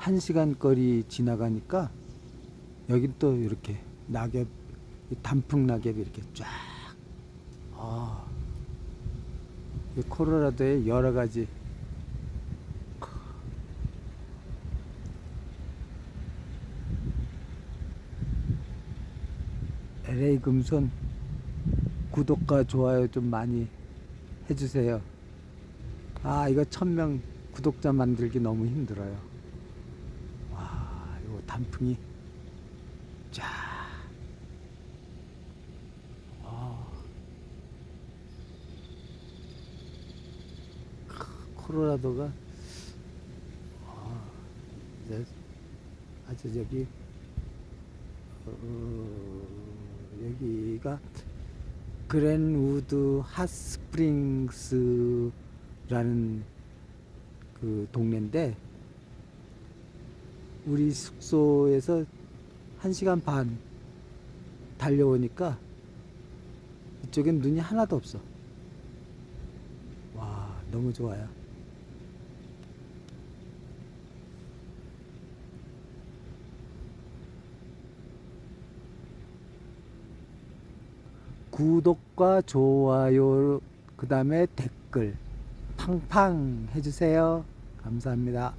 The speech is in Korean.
한 시간 거리 지나가니까 여긴 또 이렇게 낙엽, 이 단풍 낙엽이 이렇게 쫙. 아, 이 코로라도의 여러 가지 LA 금손 구독과 좋아요 좀 많이 해주세요. 아 이거 천명 구독자 만들기 너무 힘들어요. 와 이거 단풍이 쫙. 와. 크, 코로라도가 아, 이제 아주 저기 어, 여기가 그랜우드 핫스프링스라는 그 동네인데 우리 숙소에서 한 시간 반 달려오니까 이쪽엔 눈이 하나도 없어. 와, 너무 좋아요. 구독과 좋아요, 그 다음에 댓글 팡팡 해주세요. 감사합니다.